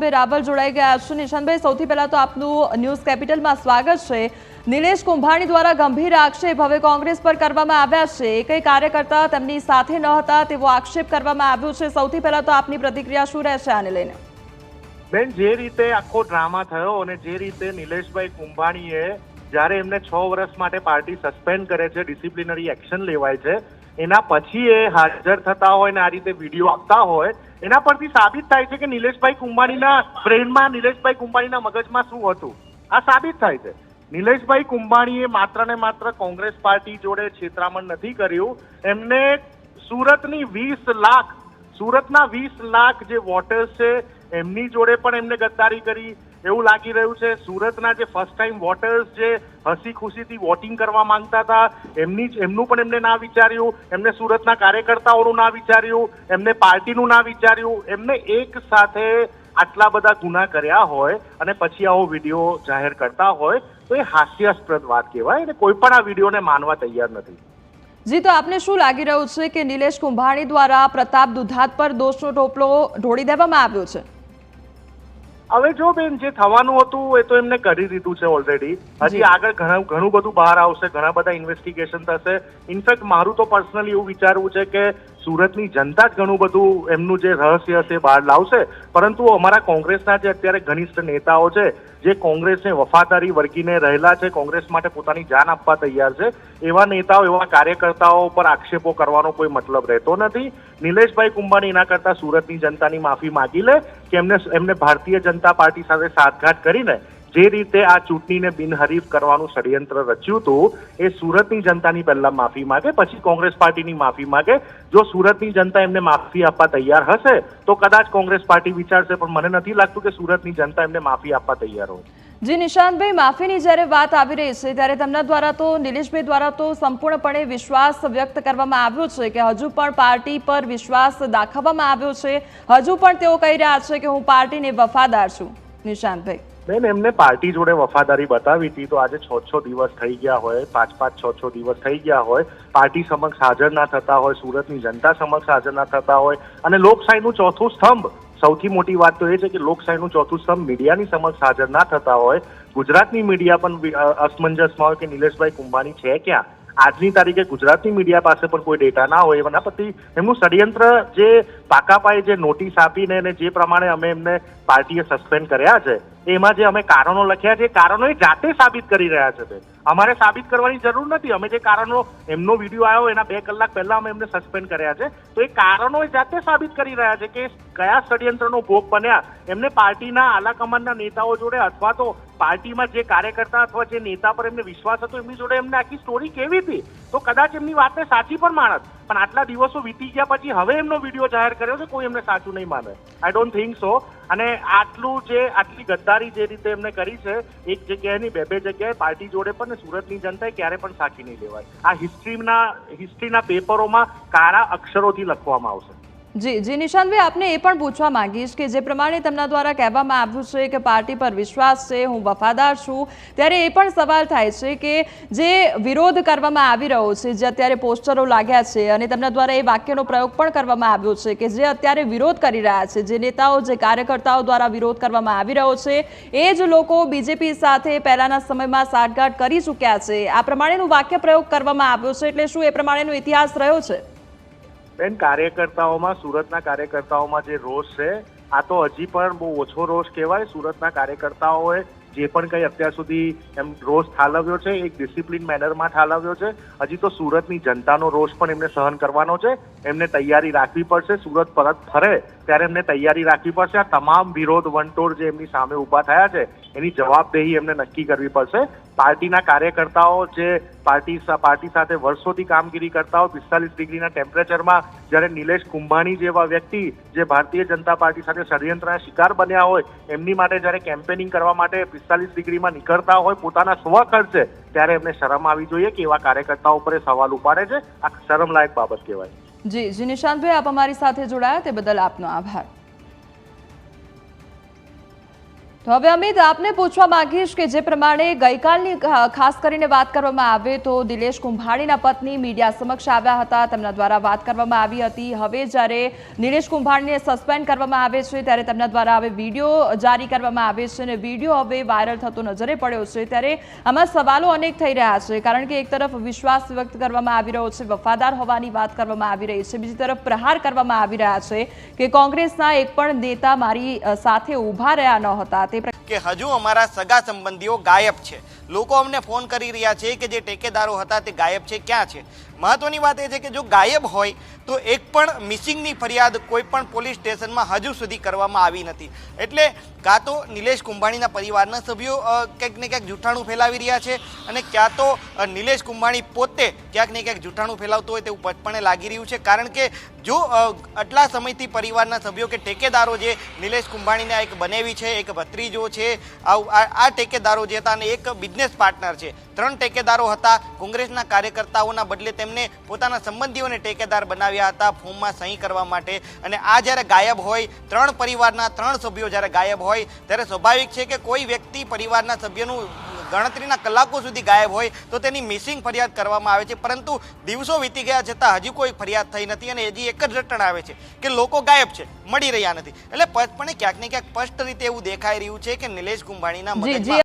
નિશાંતભાઈ રાવલ જોડાઈ ગયા છે નિશાંતભાઈ સૌથી પહેલાં તો આપનું ન્યૂઝ કેપિટલમાં સ્વાગત છે. નિલેશ કુંભાણી દ્વારા ગંભીર આક્ષેપ હવે કોંગ્રેસ પર કરવામાં આવ્યા છે. એકઈ કાર્યકર્તા તેમની સાથે ન હતા તેવો આક્ષેપ કરવામાં આવ્યો છે. સૌથી પહેલાં તો આપની પ્રતિક્રિયા શું રહેશે આને લઈને? બેન, જે રીતે આખો ડ્રામા થયો અને જે રીતે નિલેશભાઈ કુંભાણીએ જ્યારે એમને છ વર્ષ માટે પાર્ટી સસ્પેન્ડ કરે છે, ડિસિપ્લિનરી એક્શન લેવાય છે, એના પછી એ હાજર થતા હોય ને આ રીતે વીડિયો આપતા હોય એના પરથી સાબિત થાય છે કે નિલેશભાઈ કુંભાણીના બ્રેનમાં નિલેશભાઈ કુંભાણીના મગજમાં શું હતું? આ સાબિત થાય છે. નિલેશભાઈ કુંભાણીએ માત્ર ને માત્ર કોંગ્રેસ પાર્ટી જોડે છેતરામણ નથી કર્યું. એમને સુરતની વીસ લાખ, સુરતના વીસ લાખ જે વોટર્સ છે, એમની જોડે પણ એમને ગદ્દારી કરી. એવું લાગી રહ્યું છે, સુરતના જે ફર્સ્ટ ટાઈમ વોટર્સ જે હસી ખુશીથી વોટિંગ કરવા માંગતા હતા, એમની જ- એમનું પણ એમને ના વિચાર્યું, એમને સુરતના કાર્યકર્તાઓનું ના વિચાર્યું, એમને પાર્ટીનું ના વિચાર્યું, એમને એક સાથે આટલા બધા ગુના કર્યા હોય અને પછી આવો વીડિયો જાહેર કરતા હોય, તો એ હાસ્યાસ્પદ વાત કહેવાય અને કોઈ પણ આ વિડીયોને માનવા તૈયાર નથી. જી, તો આપને શું લાગી રહ્યું છે કે નિલેશ કુંભાણી દ્વારા પ્રતાપ દુધાત પર દોષનો ટોપલો ઢોળી દેવામાં આવ્યો છે? હવે જો બેન જે થવાનું હતું એ તો એમને કરી દીધું છે ઓલરેડી હજી આગળ ઘણા ઘણું બધું બહાર આવશે ઘણા બધા ઇન્વેસ્ટિગેશન થશે. ઇનફેક્ટ મારું તો પર્સનલી એવું વિચારવું છે કે સુરતની જનતા જ ઘણું બધું એમનું જે રહસ્ય છે બહાર લાવશે. પરંતુ અમારા કોંગ્રેસના જે અત્યારે ઘનિષ્ઠ નેતાઓ છે, જે કોંગ્રેસને વફાદારી વર્ગીને રહેલા છે, કોંગ્રેસ માટે પોતાની જાન આપવા તૈયાર છે, એવા નેતાઓ, એવા કાર્યકર્તાઓ પર આક્ષેપો કરવાનો કોઈ મતલબ રહેતો નથી. નિલેશભાઈ કુંભાણી એના કરતા સુરતની જનતાની માફી માગી લે, કે એમને એમને ભારતીય જનતા પાર્ટી સાથે સાતઘાટ કરીને જે રીતે આ ચૂંટણીને બિનહરીફ કરવાનું ષડયંત્ર રચ્યું હતું, એ સુરતની જનતાની પહેલા માફી માગે, પછી કોંગ્રેસ પાર્ટીની માફી માગે. જો સુરતની જનતા એમને માફી આપવા તૈયાર હશે, તો કદાચ કોંગ્રેસ પાર્ટી વિચારશે, પણ મને નથી લાગતું કે સુરતની જનતા એમને માફી આપવા તૈયાર હોય. જી, નિશાંતભાઈ, માફીની જ્યારે વાત આવી રહી છે, ત્યારે તેમના દ્વારા તો, નિલેશભાઈ દ્વારા તો સંપૂર્ણપણે વિશ્વાસ વ્યક્ત કરવામાં આવ્યો છે કે હજુ પણ પાર્ટી પર વિશ્વાસ દાખવવામાં આવ્યો છે. હજુ પણ તેઓ કહી રહ્યા છે કે હું પાર્ટીને વફાદાર છું. નિશાંતભાઈ. બેન એમને પાર્ટી જોડે વફાદારી બતાવી હતી તો આજે છ છ દિવસ થઈ ગયા હોય, પાંચ પાંચ છ છ દિવસ થઈ ગયા હોય. પાર્ટી સમક્ષ હાજર ના થતા હોય, સુરતની જનતા સમક્ષ હાજર ના થતા હોય. અને લોકશાહીનું ચોથું સ્તંભ, સૌથી મોટી વાત તો એ છે કે લોકશાહીનું ચોથું સ્તંભ મીડિયાની સમક્ષ હાજર ના થતા હોય. ગુજરાતની મીડિયા પણ અસમંજસમાં હોય કે નિલેશભાઈ કુંભાણી છે ક્યાં? આજની તારીખે ગુજરાતની મીડિયા પાસે પણ કોઈ ડેટા ના હોય એના પરથી એમનું ષડયંત્ર જે પાકા પાયે જે નોટિસ આપીને અને જે પ્રમાણે અમે એમને પાર્ટીએ સસ્પેન્ડ કર્યા છે, એમાં જે અમે કારણો લખ્યા છે, એ કારણો એ જાતે સાબિત કરી રહ્યા છે અમારે સાબિત કરવાની જરૂર નથી. અમે જે કારણો, એમનો વીડિયો આવ્યો, એના બે કલાક પહેલા અમે એમને સસ્પેન્ડ કર્યા છે. તો એ કારણો એ જાતે સાબિત કરી રહ્યા છે કે કયા ષડયંત્રનો ભોગ બન્યા. એમને પાર્ટીના આલાકમાનના નેતાઓ જોડે અથવા તો પાર્ટીમાં જે કાર્યકર્તા અથવા જે નેતા પર એમને વિશ્વાસ હતો એમની જોડે એમને આખી સ્ટોરી કેવી હતી? તો કદાચ એમની વાતને સાચી પણ માણસ પણ આટલા દિવસો વીતી ગયા પછી હવે એમનો વીડિયો જાહેર કર્યો છે, કોઈ એમને સાચું નહીં માને. આઈ ડોન્ટ થિંક સો અને આટલું જે, આટલી ગદ્દારી જે રીતે એમને કરી છે, એક જગ્યાએ નહીં, બે બે જગ્યાએ પાર્ટી જોડે પણ સુરતની જનતાએ ક્યારે પણ સાચી નહીં લેવાય. આ હિસ્ટ્રીના હિસ્ટ્રીના પેપરોમાં કાળા અક્ષરોથી લખવામાં આવશે. જી જી નિશાંતભાઈ આપને એ પણ પૂછવા માંગીશ કે જે પ્રમાણે તેમના દ્વારા કહેવામાં આવ્યું છે કે પાર્ટી પર વિશ્વાસ છે, હું વફાદાર છું, ત્યારે એ પણ સવાલ થાય છે કે જે વિરોધ કરવામાં આવી રહ્યો છે, જે અત્યારે પોસ્ટરો લાગ્યા છે અને તેમના દ્વારા એ વાક્યનો પ્રયોગ પણ કરવામાં આવ્યો છે કે જે અત્યારે વિરોધ કરી રહ્યા છે, જે નેતાઓ, જે કાર્યકર્તાઓ દ્વારા વિરોધ કરવામાં આવી રહ્યો છે, એ જ લોકો બીજેપી સાથે પહેલાના સમયમાં સાઠગાંઠ કરી ચૂક્યા છે. આ પ્રમાણેનું વાક્ય પ્રયોગ કરવામાં આવ્યો છે, એટલે શું એ પ્રમાણેનો ઇતિહાસ રહ્યો છે? બેન, કાર્યકર્તાઓમાં, સુરતના કાર્યકર્તાઓમાં જે રોષ છે, આ તો હજી પણ બહુ ઓછો રોષ કહેવાય. સુરતના કાર્યકર્તાઓએ જે પણ કંઈ અત્યાર સુધી એમ રોષ ઠાલવ્યો છે, એક ડિસિપ્લિન મેનરમાં ઠાલવ્યો છે, હજી તો સુરતની જનતાનો રોષ પણ એમને સહન કરવાનો છે, એમને તૈયારી રાખવી પડશે, સુરત પરત ફરે ત્યારે એમને તૈયારી રાખવી પડશે. આ તમામ વિરોધ વંટોળ જે એમની સામે ઊભા થયા છે, એની જવાબદેહી એમને નક્કી કરવી પડશે. પાર્ટીના કાર્યકર્તાઓ જે પાર્ટી પાર્ટી સાથે વર્ષોથી કામગીરી કરતા હોય, પિસ્તાલીસ ડિગ્રીના ટેમ્પરેચરમાં જ્યારે નિલેશ કુંભાણી જેવા વ્યક્તિ જે ભારતીય જનતા પાર્ટી સાથે ષડયંત્રના શિકાર બન્યા હોય, એમની માટે જ્યારે કેમ્પેનિંગ કરવા માટે પિસ્તાલીસ ડિગ્રીમાં નીકળતા હોય, પોતાના સ્વ ખર્ચે ત્યારે એમને શરમ આવી જોઈએ કે એવા કાર્યકર્તાઓ પર સવાલ ઉપાડે છે. આ શરમલાયક બાબત કહેવાય. જી જી, નિશાંતભાઈ, આપ અમારી સાથે જોડાયા. તે બદલ આપનો આભાર. તો હવે અમિત, આપને પૂછવા માંગીશ કે જે પ્રમાણે ગઈકાલની ખાસ કરીને વાત કરવામાં આવે તો દિલેશ કુંભાણીના પત્ની મીડિયા સમક્ષ આવ્યા હતા. તેમના દ્વારા વાત કરવામાં આવી હતી. હવે જ્યારે નિલેશ કુંભાણીને સસ્પેન્ડ કરવામાં આવે છે, ત્યારે તેમના દ્વારા હવે વીડિયો જારી કરવામાં આવે છે અને વીડિયો હવે વાયરલ થતો નજરે પડ્યો છે. ત્યારે આમાં સવાલો અનેક થઈ રહ્યા છે, કારણ કે એક તરફ વિશ્વાસ વ્યક્ત કરવામાં આવી રહ્યો છે, વફાદાર હોવાની વાત કરવામાં આવી રહી છે, બીજી તરફ પ્રહાર કરવામાં આવી રહ્યા છે કે કોંગ્રેસના એક પણ નેતા મારી સાથે ઊભા રહ્યા ન હતા. પ્ર- કે હજુ અમારા સગા સંબંધીઓ ગાયબ છે. લોકો અમને ફોન કરી રહ્યા છે કે જે ટેકેદારો હતા તે ગાયબ છે, ક્યાં છે? મહત્વની વાત એ છે કે જો ગાયબ હોય, તો એક પણ મિસિંગની ફરિયાદ કોઈ પણ પોલીસ સ્ટેશનમાં હજુ સુધી કરવામાં આવી નથી. એટલે કાં તો નિલેશ કુંભાણીના પરિવારના સભ્યો ક્યાંક ને ક્યાંક જૂઠાણું ફેલાવી રહ્યા છે અને ક્યાં તો નિલેશ કુંભાણી પોતે ક્યાંક ને ક્યાંક જૂઠાણું ફેલાવતો હોય તેવું પટપણે લાગી રહ્યું છે. કારણ કે જો આટલા સમયથી પરિવારના સભ્યો કે ટેકેદારો જે નિલેશ કુંભાણીના એક બનેવી છે, એક ભત્રીજો છે આ ટેકેદારો જે હતા અને એક બિઝનેસ પાર્ટનર છે. ત્રણ ટેકેદારો હતા. કોંગ્રેસના કાર્યકર્તાઓના બદલે તેમને પોતાના સંબંધીઓને ટેકેદાર બનાવ્યા હતા ફોર્મમાં સહી કરવા માટે. અને આ જ્યારે ગાયબ હોય ત્રણ પરિવારના ત્રણ સભ્યો જ્યારે ગાયબ હોય ત્યારે સ્વાભાવિક છે કે કોઈ વ્યક્તિ પરિવારના સભ્યનું ગણતરીના કલાકો સુધી ગાયબ હોય તો તેની મિસિંગ ફરિયાદ કરવામાં આવે છે. પરંતુ દિવસો વીતી ગયા છતાં હજી કોઈ ફરિયાદ થઈ નથી અને હજી એક જ રટણ આવે છે કે લોકો ગાયબ છે મળી રહ્યા નથી. એટલે પટપણે ક્યાંક ને ક્યાંક સ્પષ્ટ રીતે એવું દેખાઈ રહ્યું છે કે નિલેશ કુંભાણીના મગજમાં